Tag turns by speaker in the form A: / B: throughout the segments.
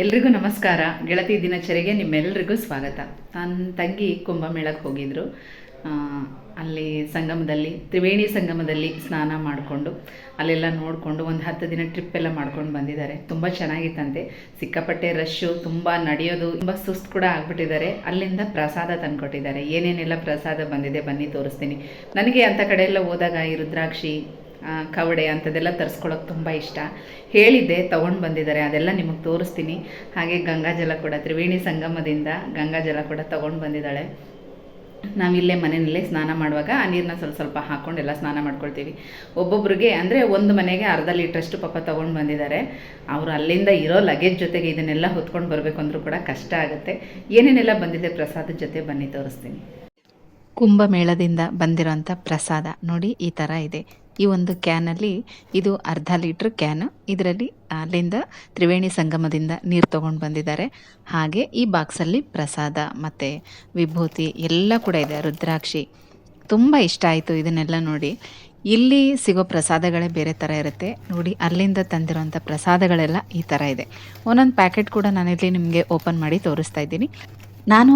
A: ಎಲ್ರಿಗೂ ನಮಸ್ಕಾರ. ಗೆಳತಿ ದಿನಚರಿಗೆ ನಿಮ್ಮೆಲ್ಲರಿಗೂ ಸ್ವಾಗತ. ನನ್ನ ತಂಗಿ ಕುಂಭಮೇಳಕ್ಕೆ ಹೋಗಿದ್ರು. ಅಲ್ಲಿ ಸಂಗಮದಲ್ಲಿ, ತ್ರಿವೇಣಿ ಸಂಗಮದಲ್ಲಿ ಸ್ನಾನ ಮಾಡಿಕೊಂಡು, ಅಲ್ಲೆಲ್ಲ ನೋಡಿಕೊಂಡು ಒಂದು ಹತ್ತು ದಿನ ಟ್ರಿಪ್ ಎಲ್ಲ ಮಾಡ್ಕೊಂಡು ಬಂದಿದ್ದಾರೆ. ತುಂಬ ಚೆನ್ನಾಗಿತ್ತಂತೆ. ಸಿಕ್ಕಾಪಟ್ಟೆ ರಶ್ಶು ತುಂಬ ನಡೆಯೋದು, ತುಂಬ ಸುಸ್ತು ಕೂಡ ಆಗಿಬಿಟ್ಟಿದ್ದಾರೆ. ಅಲ್ಲಿಂದ ಪ್ರಸಾದ ತಂದುಕೊಟ್ಟಿದ್ದಾರೆ. ಏನೇನೆಲ್ಲ ಪ್ರಸಾದ ಬಂದಿದೆ ಬನ್ನಿ ತೋರಿಸ್ತೀನಿ. ನನಗೆ ಅಂಥ ಕಡೆ ಎಲ್ಲ ಹೋದಾಗ ಈ ರುದ್ರಾಕ್ಷಿ ಕವಡೆ ಅಂಥದ್ದೆಲ್ಲ ತರಿಸ್ಕೊಳ್ಳೋಕೆ ತುಂಬ ಇಷ್ಟ. ಹೇಳಿದ್ದೆ, ತೊಗೊಂಡು ಬಂದಿದ್ದಾರೆ, ಅದೆಲ್ಲ ನಿಮಗೆ ತೋರಿಸ್ತೀನಿ. ಹಾಗೆ ಗಂಗಾಜಲ ಕೂಡ, ತ್ರಿವೇಣಿ ಸಂಗಮದಿಂದ ಗಂಗಾಜಲ ಕೂಡ ತೊಗೊಂಡು ಬಂದಿದ್ದಾಳೆ. ನಾವಿಲ್ಲೇ ಮನೆಯಲ್ಲೇ ಸ್ನಾನ ಮಾಡುವಾಗ ಆ ನೀರನ್ನ ಸ್ವಲ್ಪ ಸ್ವಲ್ಪ ಹಾಕ್ಕೊಂಡು ಎಲ್ಲ ಸ್ನಾನ ಮಾಡ್ಕೊಳ್ತೀವಿ. ಒಬ್ಬೊಬ್ರಿಗೆ ಅಂದರೆ ಒಂದು ಮನೆಗೆ ಅರ್ಧ ಲೀಟ್ರಷ್ಟು ಪಾಪ ತೊಗೊಂಡು ಬಂದಿದ್ದಾರೆ. ಅವರು ಅಲ್ಲಿಂದ ಇರೋ ಲಗೇಜ್ ಜೊತೆಗೆ ಇದನ್ನೆಲ್ಲ ಹೊತ್ಕೊಂಡು ಬರಬೇಕು ಅಂದರೂ ಕೂಡ ಕಷ್ಟ ಆಗುತ್ತೆ. ಏನೇನೆಲ್ಲ ಬಂದಿದೆ ಪ್ರಸಾದದ ಜೊತೆ ಬನ್ನಿ, ತೋರಿಸ್ತೀನಿ. ಕುಂಭಮೇಳದಿಂದ ಬಂದಿರೋಂಥ ಪ್ರಸಾದ ನೋಡಿ, ಈ ಥರ ಇದೆ. ಈ ಒಂದು ಕ್ಯಾನಲ್ಲಿ ಇದು ಅರ್ಧ ಲೀಟ್ರ್ ಕ್ಯಾನ್. ಇದರಲ್ಲಿ ಅಲ್ಲಿಂದ ತ್ರಿವೇಣಿ ಸಂಗಮದಿಂದ ನೀರು ತೊಗೊಂಡು ಬಂದಿದ್ದಾರೆ. ಹಾಗೆ ಈ ಬಾಕ್ಸಲ್ಲಿ ಪ್ರಸಾದ ಮತ್ತು ವಿಭೂತಿ ಎಲ್ಲ ಕೂಡ ಇದೆ. ರುದ್ರಾಕ್ಷಿ ತುಂಬ ಇಷ್ಟ ಆಯಿತು ಇದನ್ನೆಲ್ಲ ನೋಡಿ. ಇಲ್ಲಿ ಸಿಗೋ ಪ್ರಸಾದಗಳೇ ಬೇರೆ ಥರ ಇರುತ್ತೆ. ನೋಡಿ, ಅಲ್ಲಿಂದ ತಂದಿರುವಂಥ ಪ್ರಸಾದಗಳೆಲ್ಲ ಈ ಥರ ಇದೆ. ಒಂದೊಂದು ಪ್ಯಾಕೆಟ್ ಕೂಡ ನಾನಿಲ್ಲಿ ನಿಮಗೆ ಓಪನ್ ಮಾಡಿ ತೋರಿಸ್ತಾ ಇದ್ದೀನಿ. ನಾನು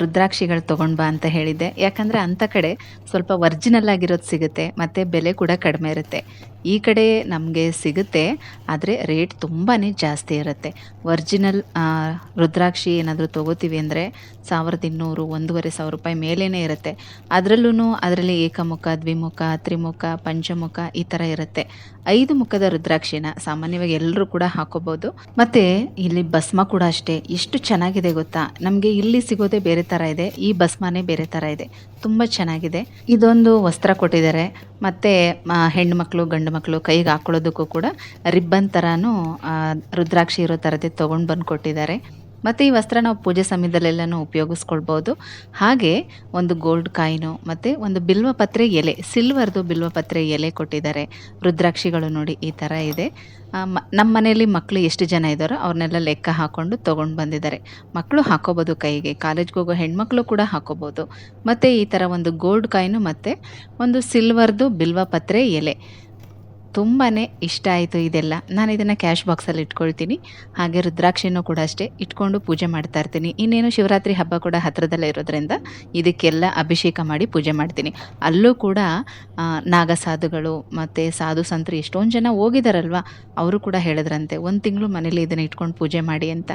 A: ರುದ್ರಾಕ್ಷಿಗಳು ತೊಗೊಂಡು ಬಾ ಅಂತ ಹೇಳಿದ್ದೆ. ಯಾಕಂದರೆ ಅಂಥ ಕಡೆ ಸ್ವಲ್ಪ ಒರ್ಜಿನಲ್ ಆಗಿರೋದು ಸಿಗುತ್ತೆ, ಮತ್ತು ಬೆಲೆ ಕೂಡ ಕಡಿಮೆ ಇರುತ್ತೆ. ಈ ಕಡೆ ನಮಗೆ ಸಿಗುತ್ತೆ, ಆದರೆ ರೇಟ್ ತುಂಬಾ ಜಾಸ್ತಿ ಇರುತ್ತೆ. ಒರ್ಜಿನಲ್ ರುದ್ರಾಕ್ಷಿ ಏನಾದರೂ ತೊಗೋತೀವಿ ಅಂದರೆ ಸಾವಿರದ ಇನ್ನೂರು, ಒಂದೂವರೆ ಸಾವಿರ ರೂಪಾಯಿ ಮೇಲೇ ಇರುತ್ತೆ. ಅದರಲ್ಲೂ ಅದರಲ್ಲಿ ಏಕಮುಖ, ದ್ವಿಮುಖ, ತ್ರಿಮುಖ, ಪಂಚಮುಖ ಈ ಥರ ಇರುತ್ತೆ. ಐದು ಮುಖದ ರುದ್ರಾಕ್ಷಿನ ಸಾಮಾನ್ಯವಾಗಿ ಎಲ್ಲರೂ ಕೂಡ ಹಾಕೋಬಹುದು. ಮತ್ತೆ ಇಲ್ಲಿ ಭಸ್ಮ ಕೂಡ ಅಷ್ಟೇ. ಎಷ್ಟು ಚೆನ್ನಾಗಿದೆ ಗೊತ್ತಾ? ನಮಗೆ ಇಲ್ಲಿ ಸಿಗೋದೇ ಬೇರೆ ತರ ಇದೆ, ಈ ಭಸ್ಮನೇ ಬೇರೆ ತರ ಇದೆ. ತುಂಬಾ ಚೆನ್ನಾಗಿದೆ. ಇದೊಂದು ವಸ್ತ್ರ ಕೊಟ್ಟಿದ್ದಾರೆ. ಮತ್ತೆ ಹೆಣ್ಣು ಮಕ್ಕಳು ಗಂಡು ಮಕ್ಕಳು ಕೈಗೆ ಹಾಕೊಳ್ಳೋದಕ್ಕೂ ಕೂಡ ರಿಬ್ಬನ್ ತರಾನು ರುದ್ರಾಕ್ಷಿ ಇರೋ ತರದೇ ತಗೊಂಡ್ ಬಂದು ಕೊಟ್ಟಿದ್ದಾರೆ. ಮತ್ತು ಈ ವಸ್ತ್ರ ನಾವು ಪೂಜೆ ಸಮಯದಲ್ಲೆಲ್ಲನೂ ಉಪಯೋಗಿಸ್ಕೊಳ್ಬೋದು. ಹಾಗೆ ಒಂದು ಗೋಲ್ಡ್ ಕಾಯಿನು ಮತ್ತು ಒಂದು ಬಿಲ್ವಪತ್ರೆ ಎಲೆ ಸಿಲ್ವರ್ದು ಬಿಲ್ವಪತ್ರೆ ಎಲೆ ಕೊಟ್ಟಿದ್ದಾರೆ. ರುದ್ರಾಕ್ಷಿಗಳು ನೋಡಿ ಈ ಥರ ಇದೆ. ನಮ್ಮ ಮನೆಯಲ್ಲಿ ಮಕ್ಕಳು ಎಷ್ಟು ಜನ ಇದ್ದಾರೋ ಅವ್ರನ್ನೆಲ್ಲ ಲೆಕ್ಕ ಹಾಕ್ಕೊಂಡು ತೊಗೊಂಡು ಬಂದಿದ್ದಾರೆ. ಮಕ್ಕಳು ಹಾಕೋಬೋದು ಕೈಗೆ ಕಾಲೇಜ್ಗೆ ಹೋಗೋ ಹೆಣ್ಮಕ್ಳು ಕೂಡ ಹಾಕೋಬೋದು. ಮತ್ತು ಈ ಥರ ಒಂದು ಗೋಲ್ಡ್ ಕಾಯಿನು ಮತ್ತು ಒಂದು ಸಿಲ್ವರ್ದು ಬಿಲ್ವಪತ್ರೆ ಎಲೆ. ತುಂಬಾ ಇಷ್ಟ ಆಯಿತು ಇದೆಲ್ಲ. ನಾನು ಇದನ್ನು ಕ್ಯಾಶ್ ಬಾಕ್ಸಲ್ಲಿ ಇಟ್ಕೊಳ್ತೀನಿ. ಹಾಗೆ ರುದ್ರಾಕ್ಷಿನೂ ಕೂಡ ಅಷ್ಟೇ ಇಟ್ಕೊಂಡು ಪೂಜೆ ಮಾಡ್ತಾ ಇರ್ತೀನಿ. ಇನ್ನೇನು ಶಿವರಾತ್ರಿ ಹಬ್ಬ ಕೂಡ ಹತ್ತಿರದಲ್ಲೇ ಇರೋದ್ರಿಂದ ಇದಕ್ಕೆಲ್ಲ ಅಭಿಷೇಕ ಮಾಡಿ ಪೂಜೆ ಮಾಡ್ತೀನಿ. ಅಲ್ಲೂ ಕೂಡ ನಾಗಸಾಧುಗಳು ಮತ್ತು ಸಾಧು ಸಂತರು ಎಷ್ಟೊಂದು ಜನ ಹೋಗಿದಾರಲ್ವ? ಅವರು ಕೂಡ ಹೇಳಿದ್ರಂತೆ, ಒಂದು ತಿಂಗಳು ಮನೇಲಿ ಇದನ್ನು ಇಟ್ಕೊಂಡು ಪೂಜೆ ಮಾಡಿ ಅಂತ.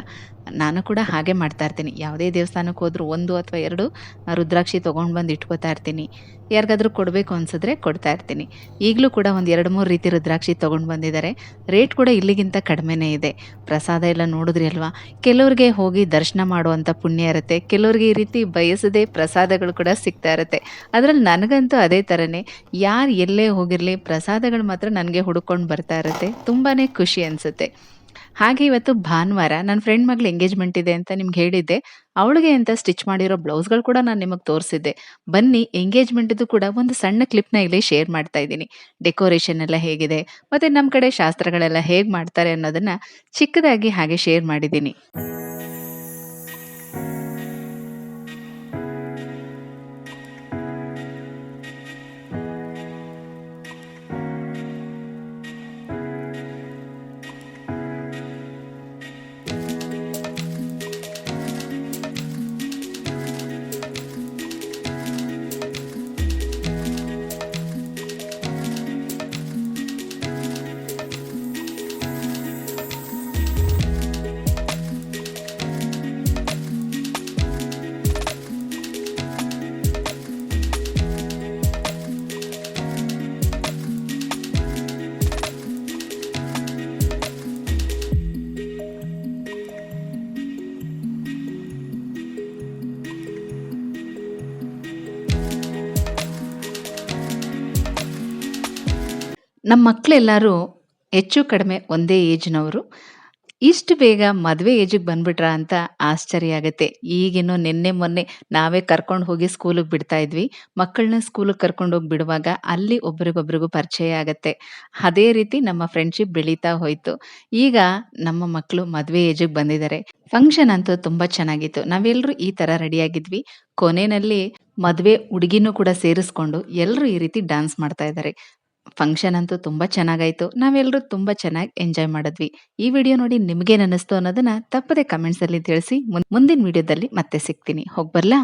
A: ನಾನು ಕೂಡ ಹಾಗೆ ಮಾಡ್ತಾ ಇರ್ತೀನಿ. ಯಾವುದೇ ದೇವಸ್ಥಾನಕ್ಕೆ ಹೋದರೂ ಒಂದು ಅಥವಾ ಎರಡು ರುದ್ರಾಕ್ಷಿ ತೊಗೊಂಡು ಬಂದು ಇಟ್ಕೋತಾ ಇರ್ತೀನಿ. ಯಾರಿಗಾದ್ರೂ ಕೊಡಬೇಕು ಅನ್ಸಿದ್ರೆ ಕೊಡ್ತಾ ಇರ್ತೀನಿ. ಈಗಲೂ ಕೂಡ ಒಂದು ಎರಡು ಮೂರು ರೀತಿ ರುದ್ರಾಕ್ಷಿ ತೊಗೊಂಡು ಬಂದಿದ್ದಾರೆ. ರೇಟ್ ಕೂಡ ಇಲ್ಲಿಗಿಂತ ಕಡಿಮೆನೇ ಇದೆ. ಪ್ರಸಾದ ಎಲ್ಲ ನೋಡಿದ್ರಿ ಅಲ್ವಾ? ಕೆಲವ್ರಿಗೆ ಹೋಗಿ ದರ್ಶನ ಮಾಡುವಂಥ ಪುಣ್ಯ ಇರುತ್ತೆ. ಕೆಲವ್ರಿಗೆ ಈ ರೀತಿ ಬಯಸದೆ ಪ್ರಸಾದಗಳು ಕೂಡ ಸಿಗ್ತಾ ಇರುತ್ತೆ. ಅದರಲ್ಲಿ ನನಗಂತೂ ಅದೇ ಥರನೇ ಯಾರು ಎಲ್ಲೇ ಹೋಗಿರಲಿ ಪ್ರಸಾದಗಳು ಮಾತ್ರ ನನಗೆ ಹುಡುಕೊಂಡು ಬರ್ತಾ ಇರುತ್ತೆ. ತುಂಬಾ ಖುಷಿ ಅನಿಸುತ್ತೆ. ಹಾಗೆ ಇವತ್ತು ಭಾನುವಾರ ನನ್ನ ಫ್ರೆಂಡ್ ಮಗಳು ಎಂಗೇಜ್ಮೆಂಟ್ ಇದೆ ಅಂತ ನಿಮ್ಗೆ ಹೇಳಿದ್ದೆ. ಅವಳಿಗೆ ಅಂತ ಸ್ಟಿಚ್ ಮಾಡಿರೋ ಬ್ಲೌಸ್ಗಳು ಕೂಡ ನಾನು ನಿಮಗೆ ತೋರಿಸಿದ್ದೆ. ಬನ್ನಿ ಎಂಗೇಜ್ಮೆಂಟ್ದು ಕೂಡ ಒಂದು ಸಣ್ಣ ಕ್ಲಿಪ್ನ ಇಲ್ಲಿ ಶೇರ್ ಮಾಡ್ತಾ ಇದ್ದೀನಿ. ಡೆಕೋರೇಷನ್ ಎಲ್ಲ ಹೇಗಿದೆ, ಮತ್ತು ನಮ್ಮ ಕಡೆ ಶಾಸ್ತ್ರಗಳೆಲ್ಲ ಹೇಗೆ ಮಾಡ್ತಾರೆ ಅನ್ನೋದನ್ನು ಚಿಕ್ಕದಾಗಿ ಹಾಗೆ ಶೇರ್ ಮಾಡಿದ್ದೀನಿ. ನಮ್ಮ ಮಕ್ಕಳೆಲ್ಲರೂ ಹೆಚ್ಚು ಕಡಿಮೆ ಒಂದೇ ಏಜ್ನವರು. ಇಷ್ಟು ಬೇಗ ಮದುವೆ ಏಜಿಗೆ ಬಂದ್ಬಿಟ್ರಾ ಅಂತ ಆಶ್ಚರ್ಯ ಆಗುತ್ತೆ. ಈಗೇನೋ ನಿನ್ನೆ ಮೊನ್ನೆ ನಾವೇ ಕರ್ಕೊಂಡು ಹೋಗಿ ಸ್ಕೂಲಿಗೆ ಬಿಡ್ತಾ ಇದ್ವಿ. ಮಕ್ಕಳನ್ನ ಸ್ಕೂಲಿಗೆ ಕರ್ಕೊಂಡು ಹೋಗಿ ಬಿಡುವಾಗ ಅಲ್ಲಿ ಒಬ್ರಿಗೊಬ್ರಿಗೂ ಪರಿಚಯ ಆಗುತ್ತೆ. ಅದೇ ರೀತಿ ನಮ್ಮ ಫ್ರೆಂಡ್ಶಿಪ್ ಬೆಳೀತಾ ಹೋಯ್ತು. ಈಗ ನಮ್ಮ ಮಕ್ಕಳು ಮದುವೆ ಏಜಿಗೆ ಬಂದಿದ್ದಾರೆ ಫಂಕ್ಷನ್ ಅಂತೂ ತುಂಬಾ ಚೆನ್ನಾಗಿತ್ತು. ನಾವೆಲ್ಲರೂ ಈ ತರ ರೆಡಿಯಾಗಿದ್ವಿ. ಕೊನೆಯಲ್ಲಿ ಮದುವೆ ಹುಡುಗಿನೂ ಕೂಡ ಸೇರಿಸ್ಕೊಂಡು ಎಲ್ಲರೂ ಈ ರೀತಿ ಡ್ಯಾನ್ಸ್ ಮಾಡ್ತಾ ಇದ್ದಾರೆ ಫಂಕ್ಷನ್ ಅಂತೂ ತುಂಬ ಚೆನ್ನಾಗಾಯ್ತು. ನಾವೆಲ್ಲರೂ ತುಂಬ ಚೆನ್ನಾಗಿ ಎಂಜಾಯ್ ಮಾಡಿದ್ವಿ. ಈ ವಿಡಿಯೋ ನೋಡಿ ನಿಮಗೇನು ಅನ್ನಿಸ್ತು ಅನ್ನೋದನ್ನ ತಪ್ಪದೆ ಕಮೆಂಟ್ಸಲ್ಲಿ ತಿಳಿಸಿ. ಮುಂದಿನ ವಿಡಿಯೋದಲ್ಲಿ ಮತ್ತೆ ಸಿಗ್ತೀನಿ. ಹೋಗ್ಬರ್ಲಾ